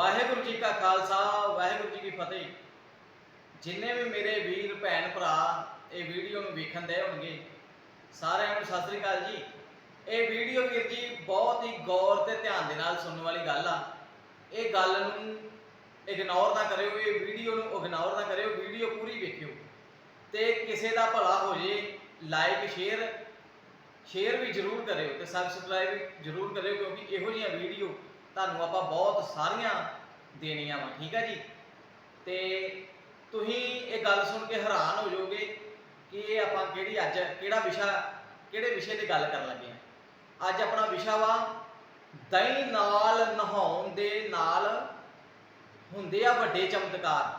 ਵਾਹਿਗੁਰੂ ਜੀ ਕਾ ਖਾਲਸਾ, ਵਾਹਿਗੁਰੂ ਜੀ ਕੀ ਫਤਿਹ। ਜਿੰਨੇ ਵੀ ਮੇਰੇ ਵੀਰ, ਭੈਣ, ਭਰਾ ਇਹ ਵੀਡੀਓ ਨੂੰ ਵੇਖਣ ਦੇ ਹੋਣਗੇ, ਸਾਰਿਆਂ ਨੂੰ ਸਤਿ ਸ੍ਰੀ ਅਕਾਲ ਜੀ। ਇਹ ਵੀਡੀਓ ਵੀਰ ਜੀ ਬਹੁਤ ਹੀ ਗੌਰ ਤੇ ਧਿਆਨ ਦੇ ਨਾਲ ਸੁਣਨ ਵਾਲੀ ਗੱਲ ਆ। ਇਹ ਗੱਲ ਨੂੰ ਇਗਨੋਰ ਨਾ ਕਰਿਓ, ਇਹ ਵੀਡੀਓ ਨੂੰ ਇਗਨੋਰ ਨਾ ਕਰਿਓ, ਵੀਡੀਓ ਪੂਰੀ ਵੇਖਿਓ। ਤੇ ਕਿਸੇ ਦਾ ਭਲਾ ਹੋ ਜੇ ਲਾਈਕ ਸ਼ੇਅਰ ਸ਼ੇਅਰ ਵੀ ਜਰੂਰ ਕਰਿਓ ਤੇ ਸਬਸਕ੍ਰਾਈਬ ਵੀ ਜਰੂਰ ਕਰਿਓ ਕਿਉਂਕਿ ਇਹੋ ਜਿਹੀਆਂ ਵੀਡੀਓ ਤੁਹਾਨੂੰ ਆਪਾਂ ਬਹੁਤ ਸਾਰੀਆਂ ਦੇਣੀਆਂ ਵਾ, ਠੀਕ ਹੈ ਜੀ? ਤੇ ਤੁਸੀਂ ਇਹ ਗੱਲ ਸੁਣ ਕੇ ਹੈਰਾਨ ਹੋ ਜਾਓਗੇ ਕਿ ਇਹ ਆਪਾਂ ਕਿਹੜੀ ਅੱਜ, ਕਿਹੜਾ ਵਿਸ਼ਾ, ਕਿਹੜੇ ਵਿਸ਼ੇ ਤੇ ਗੱਲ ਕਰਨ ਲੱਗੇ ਆ। ਅੱਜ ਆਪਣਾ ਵਿਸ਼ਾ ਵਾ, ਦਹੀਂ ਨਾਲ ਨਹਾਉਣ ਦੇ ਨਾਲ ਹੁੰਦੇ ਆ ਵੱਡੇ ਚਮਤਕਾਰ।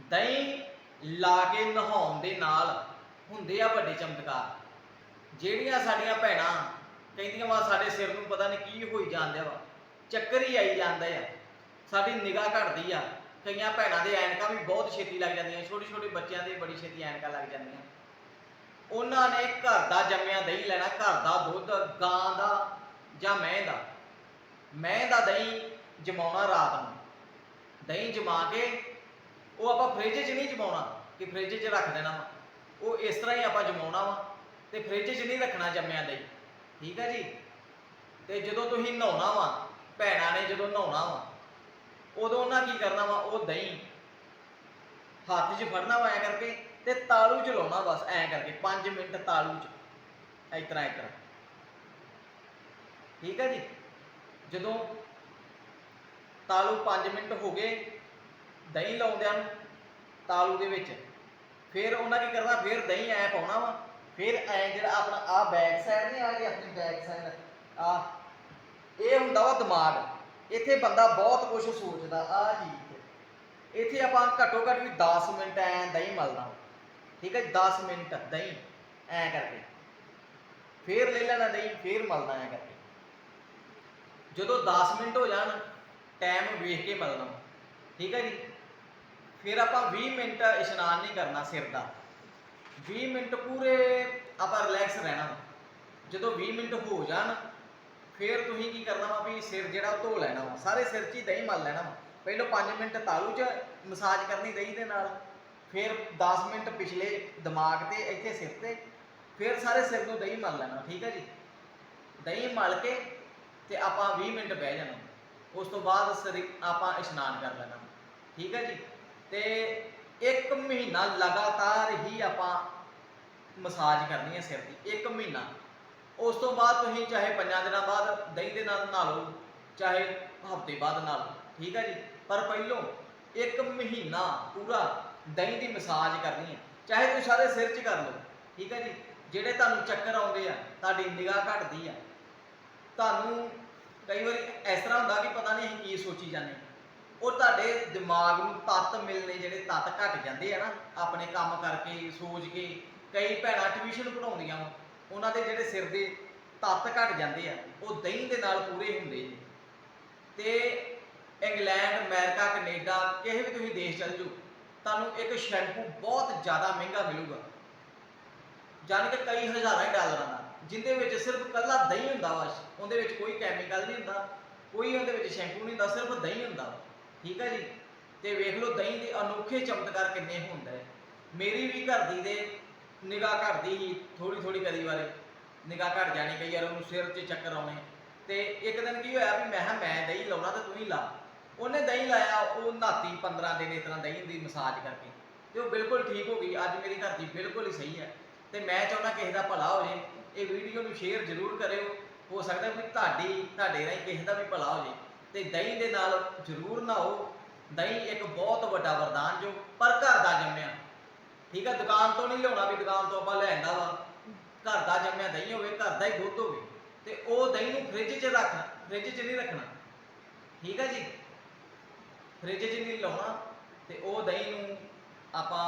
ਦਹੀਂ ਲਾ ਕੇ ਨਹਾਉਣ ਦੇ ਨਾਲ ਹੁੰਦੇ ਆ ਵੱਡੇ ਚਮਤਕਾਰ। ਜਿਹੜੀਆਂ ਸਾਡੀਆਂ ਭੈਣਾਂ ਕਹਿੰਦੀਆਂ ਵਾ, ਸਾਡੇ ਸਿਰ ਨੂੰ ਪਤਾ ਨਹੀਂ ਕੀ ਹੋਈ ਜਾਂਦਿਆ ਵਾ। ਚੱਕਰ ਹੀ ਆਈ ਜਾਂਦਾ ਆ। ਸਾਡੀ ਨਿਗਾਹ ਘਟਦੀ ਆ। ਕਈਆਂ ਭੈਣਾਂ ਦੇ ਐਨਕਾਂ ਵੀ ਬਹੁਤ ਛੇਤੀ ਲੱਗ ਜਾਂਦੀਆਂ। ਛੋਟੇ ਛੋਟੇ ਬੱਚਿਆਂ ਦੇ ਬੜੀ ਛੇਤੀ ਐਨਕਾਂ ਲੱਗ ਜਾਂਦੀਆਂ। ਉਹਨਾਂ ਨੇ ਘਰ ਦਾ ਜੰਮਿਆ ਦਹੀਂ ਲੈਣਾ, ਘਰ ਦਾ ਦੁੱਧ, ਗਾਂ ਦਾ ਜਾਂ ਮਹਿ ਦਾ। ਮਹਿ ਦਾ ਦਹੀਂ ਜਮਾਉਣਾ ਰਾਤ ਨੂੰ। ਦਹੀਂ ਜਮਾ ਕੇ ਉਹ ਆਪਾਂ ਫ੍ਰਿਜ 'ਚ ਨਹੀਂ ਜਮਾਉਣਾ ਕਿ ਫ੍ਰਿਜ 'ਚ ਰੱਖ ਦੇਣਾ ਵਾ। ਉਹ ਇਸ ਤਰ੍ਹਾਂ ਹੀ ਆਪਾਂ ਜਮਾਉਣਾ ਵਾ ਤੇ ਫ੍ਰਿਜ 'ਚ ਨਹੀਂ ਰੱਖਣਾ ਜੰਮਿਆ ਦਹੀਂ। ਠੀਕ ਆ ਜੀ? ਤੇ ਜਦੋਂ ਤੁਸੀਂ ਨਹਾਉਣਾ ਵਾ ਭੈਣਾਂ ਨੇ ਜਦੋਂ ਨਹਾਉਣਾ ਵਾ, ਉਦੋਂ ਉਹਨਾਂ ਕੀ ਕਰਨਾ ਵਾ, ਉਹ ਦਹੀਂ ਹੱਥ 'ਚ ਫੜਨਾ ਵਾ ਐ ਕਰਕੇ ਤੇ ਤਾਲੂ 'ਚ ਲਾਉਣਾ ਬਸ ਐ ਕਰਕੇ 5 ਮਿੰਟ ਤਾਲੂ 'ਚ, ਇਸ ਤਰ੍ਹਾਂ ਇਸ ਤਰ੍ਹਾਂ। ਠੀਕ ਹੈ ਜੀ? ਜਦੋਂ ਤਾਲੂ 5 ਮਿੰਟ ਹੋ ਗਏ ਦਹੀਂ ਲਾਉਂਦਿਆਂ ਨੂੰ, ਤਾਲੂ ਦੇ ਵਿੱਚ, ਫਿਰ ਉਹਨਾਂ ਕੀ ਕਰਨਾ, ਫਿਰ ਦਹੀਂ ਐ ਪਾਉਣਾ ਵਾ, ਫਿਰ ਐ ਜਿਹੜਾ ਆਪਣਾ ਆ ਬੈਕ ਸਾਈਡ ਨਹੀਂ ਆ ਗਈ ਆਪਣੀ ਬੈਕ ਸਾਈਡ ਆ ਇਹ ਹੁੰਦਾ ਵਾ ਦਿਮਾਗ ਇੱਥੇ ਬੰਦਾ ਬਹੁਤ ਕੁਝ ਸੋਚਦਾ ਆ ਜੀ ਇੱਥੇ ਆਪਾਂ ਘੱਟੋ ਘੱਟ ਵੀ 10 ਮਿੰਟ ਐ ਦਹੀਂ ਮਲਦਾ। ਠੀਕ ਹੈ 10 ਮਿੰਟ ਦਹੀਂ ਐ ਕਰਕੇ। ਫੇਰ ਲੈ ਲੈਣਾ ਦਹੀਂ, ਫੇਰ ਮਲਦਾ ਐ ਕਰਕੇ। ਜਦੋਂ 10 ਮਿੰਟ ਹੋ ਜਾਣ ਟਾਈਮ ਵੇਖ ਕੇ ਮਲਣਾ। ਠੀਕ ਹੈ ਜੀ, ਫਿਰ ਆਪਾਂ 20 ਮਿੰਟ ਇਸ਼ਨਾਨ ਨਹੀਂ ਕਰਨਾ ਸਿਰ ਦਾ। 20 ਮਿੰਟ ਪੂਰੇ ਆਪਾਂ ਰਿਲੈਕਸ ਰਹਿਣਾ। ਜਦੋਂ 20 ਮਿੰਟ ਹੋ ਜਾਣ ਫਿਰ ਤੁਸੀਂ ਕੀ ਕਰਨਾ ਵਾ ਵੀ ਸਿਰ ਜਿਹੜਾ ਧੋ ਲੈਣਾ ਵਾ, ਸਾਰੇ ਸਿਰ 'ਚ ਹੀ ਦਹੀਂ ਮਲ ਲੈਣਾ ਵਾ। ਪਹਿਲਾਂ 5 ਮਿੰਟ ਤਾਲੂ 'ਚ ਮਸਾਜ ਕਰਨੀ ਦਹੀਂ ਦੇ ਨਾਲ, ਫਿਰ 10 ਮਿੰਟ ਪਿਛਲੇ ਦਿਮਾਗ ਤੇ, ਇੱਥੇ ਸਿਰ ਤੇ, ਫਿਰ ਸਾਰੇ ਸਿਰ ਨੂੰ ਦਹੀਂ ਮਲ ਲੈਣਾ, ਠੀਕ ਹੈ ਜੀ? ਦਹੀਂ ਮਲ ਕੇ ਤੇ ਆਪਾਂ 20 ਮਿੰਟ ਬਹਿ ਜਾਣਾ। ਉਸ ਤੋਂ ਬਾਅਦ ਸਰੀ, ਆਪਾਂ ਇਸ਼ਨਾਨ ਕਰ ਲੈਣਾ। ਠੀਕ ਹੈ ਜੀ? ਤੇ ਇੱਕ ਮਹੀਨਾ ਲਗਾਤਾਰ ਹੀ ਆਪਾਂ ਮਸਾਜ ਕਰਨੀ ਹੈ ਸਿਰ ਦੀ, ਇੱਕ ਮਹੀਨਾ। ਉਸ ਤੋਂ ਬਾਅਦ ਤੁਸੀਂ ਚਾਹੇ ਪੰਜਾਂ ਦਿਨਾਂ ਬਾਅਦ, ਦਹੀਂ ਦੇ ਨਾਲ ਨਹਾ ਲਓ, ਚਾਹੇ ਹਫ਼ਤੇ ਬਾਅਦ ਨਹਾ ਲਓ, ਠੀਕ ਹੈ ਜੀ? ਪਰ ਪਹਿਲੋਂ ਇੱਕ ਮਹੀਨਾ ਪੂਰਾ ਦਹੀਂ ਦੀ ਮਸਾਜ ਕਰਨੀ ਹੈ। ਚਾਹੇ ਤੁਸੀਂ ਸਾਰੇ ਸਿਰ 'ਚ ਕਰ ਲਓ, ਠੀਕ ਹੈ ਜੀ? ਜਿਹੜੇ ਤੁਹਾਨੂੰ ਚੱਕਰ ਆਉਂਦੇ ਆ, ਤੁਹਾਡੀ ਨਿਗਾਹ ਘਟਦੀ ਆ। ਤੁਹਾਨੂੰ ਕਈ ਵਾਰੀ ਇਸ ਤਰ੍ਹਾਂ ਹੁੰਦਾ ਕਿ ਪਤਾ ਨਹੀਂ ਅਸੀਂ ਕੀ ਸੋਚੀ ਜਾਂਦੇ ਉਹ ਤੁਹਾਡੇ ਦਿਮਾਗ ਨੂੰ ਤੱਤ ਮਿਲਨੇ ਜਿਹੜੇ ਤੱਤ ਘਟ ਜਾਂਦੇ ਆ ਨਾ, ਆਪਣੇ ਕੰਮ ਕਰਕੇ, ਸੋਚ ਕੇ, ਕਈ ਭੈਣਾਂ ਟਿਊਸ਼ਨ ਪੜਾਉਂਦੀਆਂ ਵਾ। ਉਹਨਾਂ ਦੇ ਜਿਹੜੇ ਸਿਰ ਦੇ ਤੱਤ ਘਟ ਜਾਂਦੇ ਆ, ਉਹ ਦਹੀਂ ਦੇ ਨਾਲ ਪੂਰੇ ਹੁੰਦੇ ਨੇ। ਤੇ ਇੰਗਲੈਂਡ, ਅਮਰੀਕਾ, ਕੈਨੇਡਾ, ਕਿਸੇ ਵੀ ਤੁਸੀਂ ਦੇਸ਼ ਚੱਲ ਜਾਓ, ਤੁਹਾਨੂੰ ਇੱਕ ਸ਼ੈਂਪੂ ਬਹੁਤ ਜ਼ਿਆਦਾ ਮਹਿੰਗਾ ਮਿਲੂਗਾ। ਜਾਣੀ ਕਿ ਕਈ ਹਜ਼ਾਰਾਂ ਹੀ ਡਾਲਰਾਂ ਦਾ, ਜਿੰਦੇ ਵਿੱਚ ਸਿਰਫ ਕੱਲਾ ਦਹੀਂ ਹੁੰਦਾ ਵਾ, ਉਹਦੇ ਵਿੱਚ ਕੋਈ ਕੈਮੀਕਲ ਨਹੀਂ ਹੁੰਦਾ, ਕੋਈ ਉਹਦੇ ਵਿੱਚ ਸ਼ੈਂਪੂ ਨਹੀਂ ਹੁੰਦਾ, ਸਿਰਫ ਦਹੀਂ ਹੁੰਦਾ ਵਾ। ਠੀਕ ਹੈ ਜੀ? ਤੇ ਵੇਖ ਲਓ ਦਹੀਂ ਦੇ ਅਨੋਖੇ ਚਮਤਕਾਰ ਕਿੰਨੇ ਹੁੰਦੇ ਮੇਰੀ ਵੀ ਘਰ ਦੀ ਦੇ ਨਿਗਾਹ ਘਟਦੀ ਹੀ ਥੋੜੀ ਥੋੜੀ ਕਦੀ ਵਾਰੇ। ਨਿਗਾਹ ਘਟ ਜਾਣੀ ਕਈ ਵਾਰ ਉਹਨੂੰ ਸਿਰ 'ਚ ਚੱਕਰ ਆਉਣੇ। ਤੇ ਇੱਕ ਦਿਨ ਕੀ ਹੋਇਆ ਵੀ ਮੈਂ ਕਿਹਾ, ਮੈਂ ਦਹੀਂ ਲਾਉਣਾ ਤੇ ਤੂੰ ਹੀ ਲਾ। ਉਹਨੇ ਦਹੀਂ ਲਾਇਆ, ਉਹ ਨਾਤੀ 15 ਦਿਨ ਇਸ ਤਰ੍ਹਾਂ ਦਹੀਂ ਦੀ ਮਸਾਜ ਕਰਕੇ। ਤੇ ਉਹ ਬਿਲਕੁਲ ਠੀਕ ਹੋ ਗਈ। ਅੱਜ ਮੇਰੀ ਘਰ ਦੀ ਬਿਲਕੁਲ ਹੀ ਸਹੀ ਹੈ। ਤੇ ਮੈਂ ਚਾਹੁੰਦਾ ਕਿਸੇ ਦਾ ਭਲਾ ਹੋ ਜੇ। ਇਹ ਵੀਡੀਓ ਨੂੰ ਸ਼ੇਅਰ ਜ਼ਰੂਰ ਕਰਿਓ। ਹੋ ਸਕਦਾ ਵੀ ਤੁਹਾਡੀ, ਤੁਹਾਡੇ ਰਾਹੀਂ ਕਿਸੇ ਦਾ ਵੀ ਭਲਾ ਹੋ ਜੇ। ਤੇ ਦਹੀਂ ਦੇ ਨਾਲ ਜ਼ਰੂਰ ਨਹਾਓ। ਦਹੀਂ ਇੱਕ ਬਹੁਤ ਵੱਡਾ ਵਰਦਾਨ ਜੋ ਪਰ ਘਰ ਦਾ ਜੰਮਿਆ। ਠੀਕ ਆ, ਦੁਕਾਨ ਤੋਂ ਨਹੀਂ ਲਿਆਉਣਾ ਵੀ ਦੁਕਾਨ ਤੋਂ ਆਪਾਂ ਲੈਂਦਾ ਵਾ। ਘਰ ਦਾ ਜੰਮਿਆ ਦਹੀਂ ਹੋਵੇ, ਘਰ ਦਾ ਹੀ ਦੁੱਧ ਹੋਵੇ, ਤੇ ਉਹ ਦਹੀਂ ਨੂੰ ਫ੍ਰਿਜ 'ਚ ਰੱਖਣਾ ਫ੍ਰਿਜ 'ਚ ਨਹੀਂ ਰੱਖਣਾ। ਠੀਕ ਹੈ ਜੀ? ਫ੍ਰਿਜ 'ਚ ਨਹੀਂ ਲਾਉਣਾ, ਤੇ ਉਹ ਦਹੀਂ ਨੂੰ ਆਪਾਂ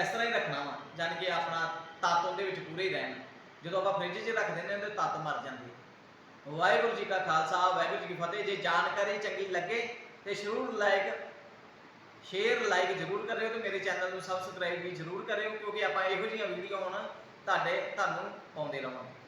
ਇਸ ਤਰ੍ਹਾਂ ਹੀ ਰੱਖਣਾ ਵਾ, ਜਾਣੀ ਕਿ ਆਪਣਾ ਤੱਤ ਉਹਦੇ ਵਿੱਚ ਪੂਰੇ ਹੀ ਰਹਿਣ। ਜਦੋਂ ਆਪਾਂ ਫ੍ਰਿਜ 'ਚ ਰੱਖ ਦਿੰਦੇ ਹਾਂ ਤੇ ਤੱਤ ਮਰ ਜਾਂਦੀ। ਵਾਹਿਗੁਰੂ ਜੀ ਕਾ ਖਾਲਸਾ, ਵਾਹਿਗੁਰੂ ਜੀ ਕੀ ਫਤਿਹ। ਜੇ ਜਾਣਕਾਰੀ ਚੰਗੀ ਲੱਗੇ ਤੇ ਜ਼ਰੂਰ ਲਾਇਕ ਸ਼ੇਅਰ ਲਾਈਕ ਜ਼ਰੂਰ ਕਰਿਓ ਤੇ ਮੇਰੇ ਚੈਨਲ ਨੂੰ ਸਬਸਕ੍ਰਾਈਬ ਵੀ ਜ਼ਰੂਰ ਕਰਿਓ ਕਿਉਂਕਿ ਆਪਾਂ ਇਹੋ ਜਿਹੀਆਂ ਵੀਡੀਓ ਹੁਣ ਤੁਹਾਡੇ, ਤੁਹਾਨੂੰ ਪਾਉਂਦੇ ਰਹਾਂਗੇ।